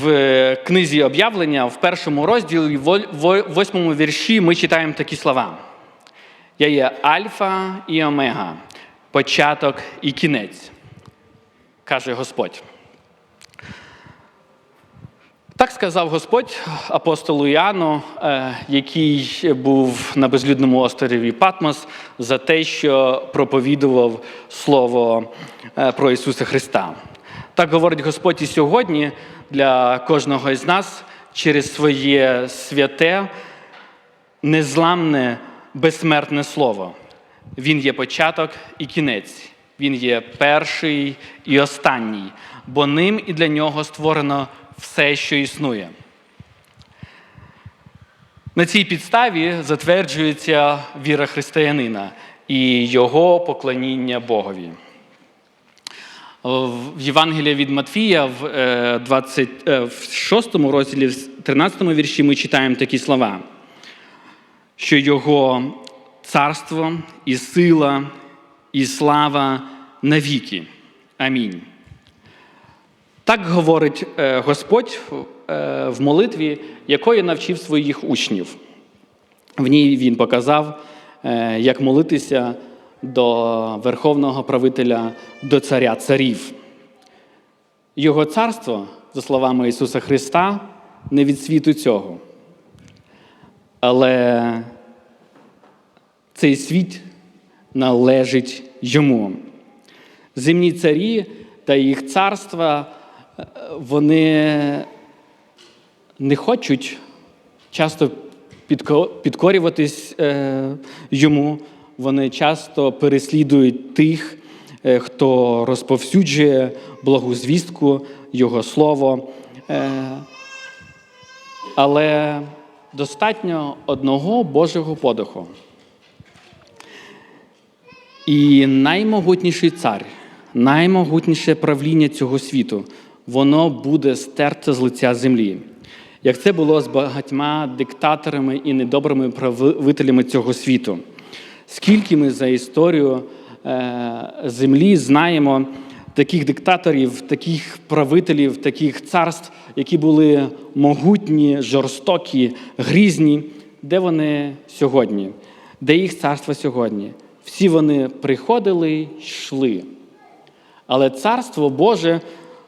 В книзі об'явлення в першому розділі, в восьмому вірші, ми читаємо такі слова: Я є Альфа і Омега, початок і кінець, каже Господь. Так сказав Господь апостолу Іоанну, е, який був на безлюдному острові Патмос, за те, що проповідував Слово е, про Ісуса Христа. Так говорить Господь і сьогодні для кожного із нас через своє святе, незламне, безсмертне Слово. Він є початок і кінець. Він є перший і останній, бо ним і для нього створено все, що існує. На цій підставі затверджується віра християнина і його поклоніння Богові. В Євангелії від Матфія в е, 26 розділі, в 13 вірші ми читаємо такі слова, що його царство і сила, і слава навіки. Амінь. Так говорить е, Господь е, в молитві, якої навчив своїх учнів. В ній він показав, е, як молитися до верховного правителя, до царя царів. Його царство, за словами Ісуса Христа, не від світу цього. Але цей світ належить йому. Земні царі та їх царства вони не хочуть часто підкорюватись йому, вони часто переслідують тих, е, хто розповсюджує благу звістку, Його слово. Е, але достатньо одного Божого подиху. І наймогутніший цар, наймогутніше правління цього світу воно буде стерте з лиця землі. Як це було з багатьма диктаторами і недобрими правителями цього світу. Скільки ми за історію е, землі знаємо таких диктаторів, таких правителів, таких царств, які були могутні, жорстокі, грізні, де вони сьогодні? Де їх царство сьогодні? Всі вони приходили йшли. Але царство Боже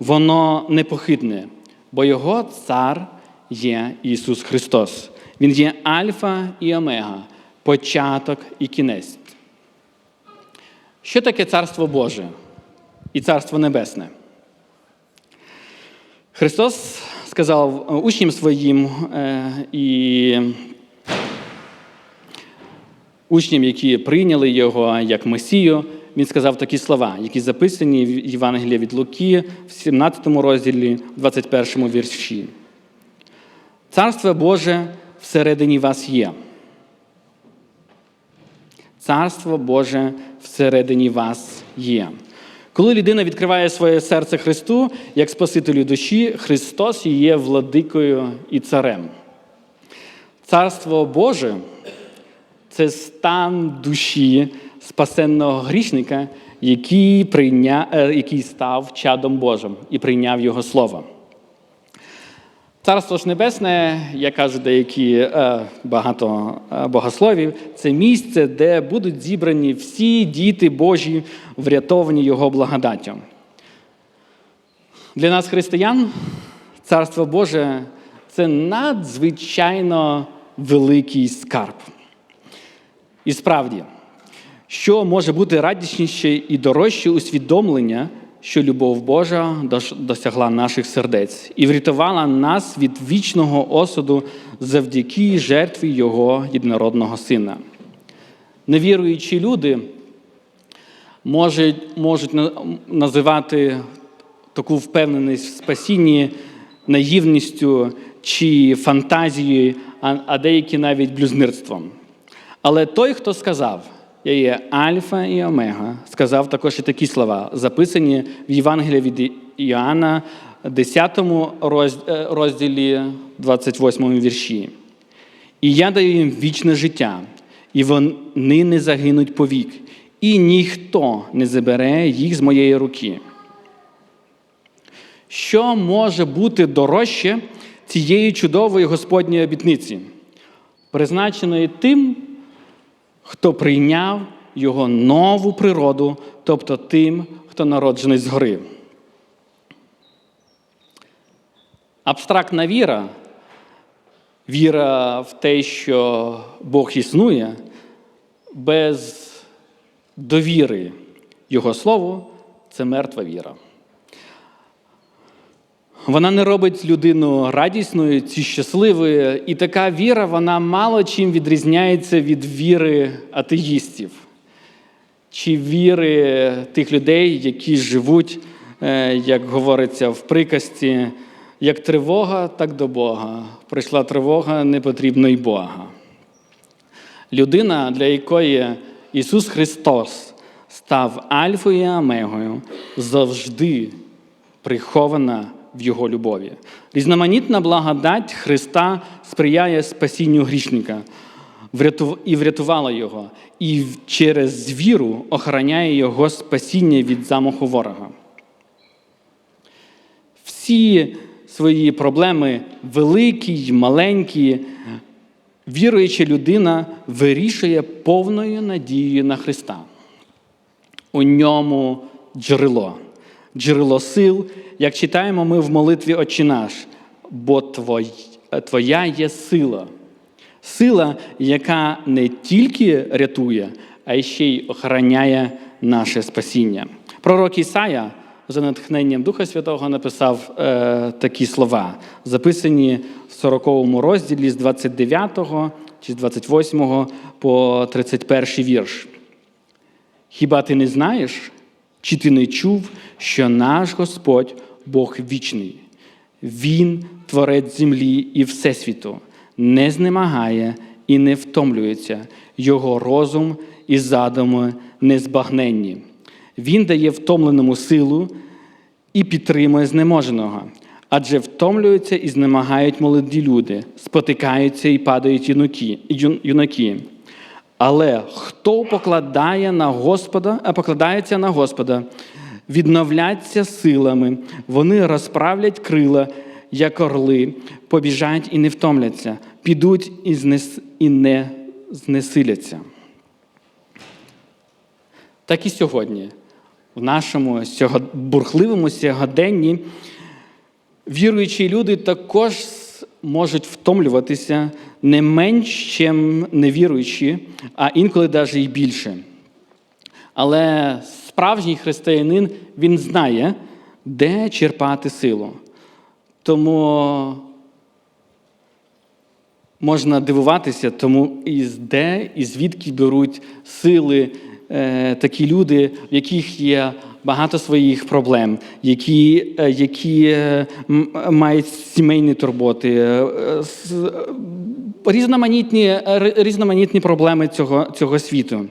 воно непохитне, бо його цар є Ісус Христос. Він є Альфа і Омега, початок і кінець. Що таке Царство Боже і Царство Небесне? Христос сказав учням своїм е, і учням, які прийняли Його як Месію, він сказав такі слова, які записані в Євангелії від Луки в 17 розділі, 21 вірші. Царство Боже всередині вас є. Царство Боже всередині вас є. Коли людина відкриває своє серце Христу як Спасителю душі, Христос є владикою і царем. Царство Боже це стан душі спасенного грішника, який, прийня... Е, який став чадом Божим і прийняв Його Слово. Царство ж Небесне, як кажуть деякі е, багато е, богословів, це місце, де будуть зібрані всі діти Божі, врятовані Його благодаттю. Для нас, християн, Царство Боже це надзвичайно великий скарб. І справді, що може бути радісніше і дорожче усвідомлення, що любов Божа досягла наших сердець і врятувала нас від вічного осуду завдяки жертві Його єдинородного Сина. Невіруючі люди можуть можуть називати таку впевненість в спасінні наївністю чи фантазією, а деякі навіть блюзнирством. Але той, хто сказав, я є Альфа і Омега, сказав також і такі слова, записані в Євангелії від Іоанна, 10 е, розділі 28 вірші. І я даю їм вічне життя, і вони не загинуть повік, і ніхто не забере їх з моєї руки. Що може бути дорожче цієї чудової Господньої обітниці, призначеної тим, хто прийняв його нову природу, тобто тим, хто народжений згори. Абстрактна віра, віра в те, що Бог існує, без довіри Його Слову це мертва віра. Вона не робить людину радісною чи щасливою, і така віра вона мало чим відрізняється від віри атеїстів чи віри тих людей, які живуть, е, як говориться в приказці, як тривога, так до Бога. Прийшла тривога, не потрібно й Бога. Людина, для якої Ісус Христос став Альфою і Омегою, завжди прихована в Його любові. Різноманітна благодать Христа сприяє спасінню грішника і врятувала його, і через віру охороняє його спасіння від замаху ворога. Всі свої проблеми, великі й маленькі, віруюча людина вирішує повною надією на Христа. У ньому джерело, джерело сил, як читаємо ми в молитві Отче наш, бо Твоя є сила. Сила, яка не тільки рятує, а ще й охороняє наше спасіння. Пророк Ісая за натхненням Духа Святого написав е, такі слова, записані в 40 розділі з 29 чи з 28 по 31 вірш. Хіба ти не знаєш, чи ти не чув, що наш Господь Бог вічний? Він творець землі і Всесвіту не знемагає і не втомлюється, його розум і задуми незбагненні. Він дає втомленому силу і підтримує знеможеного, адже втомлюються і знемагають молоді люди, спотикаються і падають юнаки. Але хто покладає на Господа, а покладається на Господа, відновляться силами, вони розправлять крила як орли, побіжать і не втомляться, підуть і не знесиляться. Так і сьогодні, в нашому бурхливому сьогоденні, віруючі люди також можуть втомлюватися не менш, ніж невіруючі, а інколи навіть і більше. Але справжній християнин він знає, де черпати силу. Тому можна дивуватися, тому і де і звідки беруть сили е, такі люди, в яких є багато своїх проблем, які е, які е, мають сімейні турботи, е, різноманітні різноманітні проблеми цього, цього світу.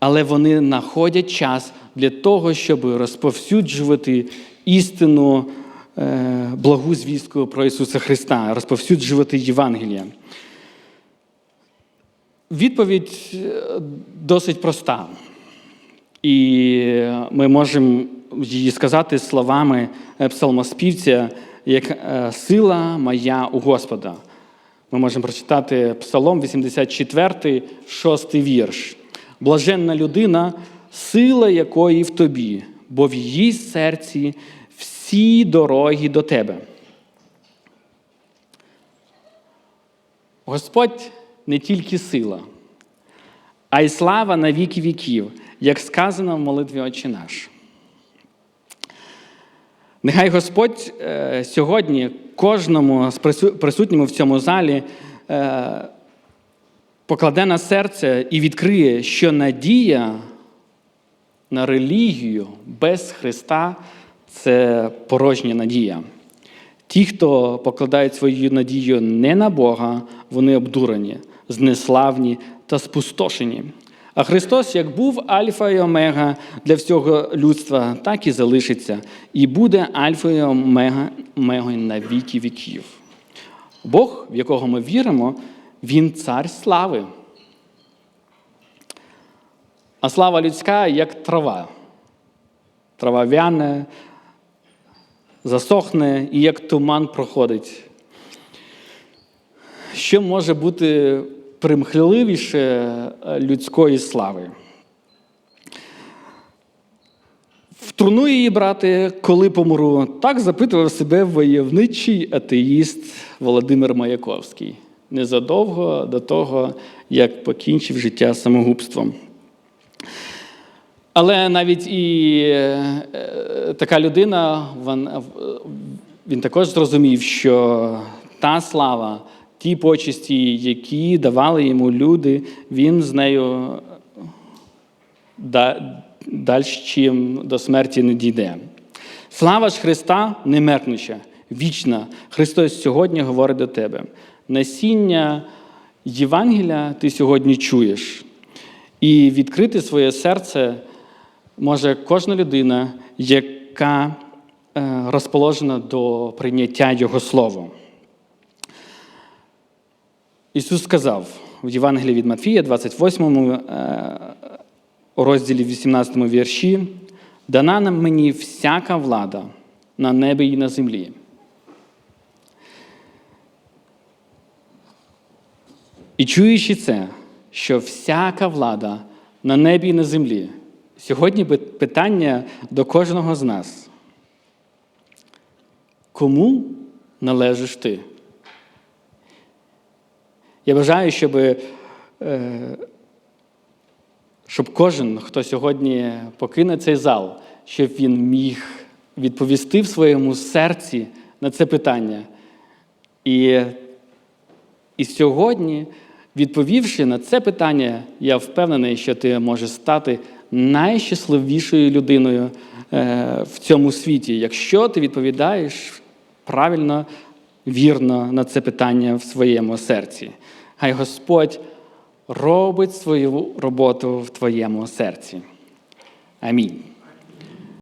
Але вони знаходять час для того, щоб розповсюджувати істину. Е, благу звістку про Ісуса Христа, розповсюджувати Євангелія? Відповідь е, досить проста. І ми можемо її сказати словами псалмоспівця, як е, сила моя у Господа. Ми можемо прочитати Псалом 84, 6 вірш. Блаженна людина, сила якої в тобі, бо в її серці всі дороги до тебе. Господь не тільки сила, а й слава на віки віків, як сказано в молитві Отче наш. Нехай Господь е, сьогодні кожному з присутньому в цьому залі е, покладе на серце і відкриє, що надія на релігію без Христа це порожня надія. Ті, хто покладають свою надію не на Бога, вони обдурені, знеславні та спустошені. А Христос, як був Альфа і Омега для всього людства, так і залишиться, і буде Альфою і Омега, на віки віків. Бог, в якого ми віримо, Він цар слави. А слава людська як трава. Трава вяне, засохне і як туман проходить. Що може бути примхливіше е, людської слави? В труну її брати, коли помру, так запитував себе войовничий атеїст Володимир Маяковський незадовго до того, як покінчив життя самогубством. Але навіть і е, е, така людина, він, е, він також зрозумів, що та слава, ті почесті, які давали йому люди, він з нею далі чим до смерті не дійде. Слава ж Христа немеркнуча, вічна. Христос сьогодні говорить до тебе. Насіння Євангелія ти сьогодні чуєш. І відкрити своє серце може кожна людина, яка е, розположена до прийняття Його Слова. Ісус сказав в Євангелії від Матфія, 28 е, розділі 18 вірші, дана нам мені всяка влада на небі і на землі. І чуючи це, що всяка влада на небі і на землі, сьогодні питання до кожного з нас. Кому належиш ти? Я бажаю, щоб, е, щоб кожен, хто сьогодні покине цей зал, щоб він міг відповісти в своєму серці на це питання. І, і сьогодні, відповівши на це питання, я впевнений, що ти можеш стати найщасливішою людиною е, в цьому світі, якщо ти відповідаєш правильно, вірно на це питання в своєму серці. Хай Господь робить свою роботу в твоєму серці. Амінь.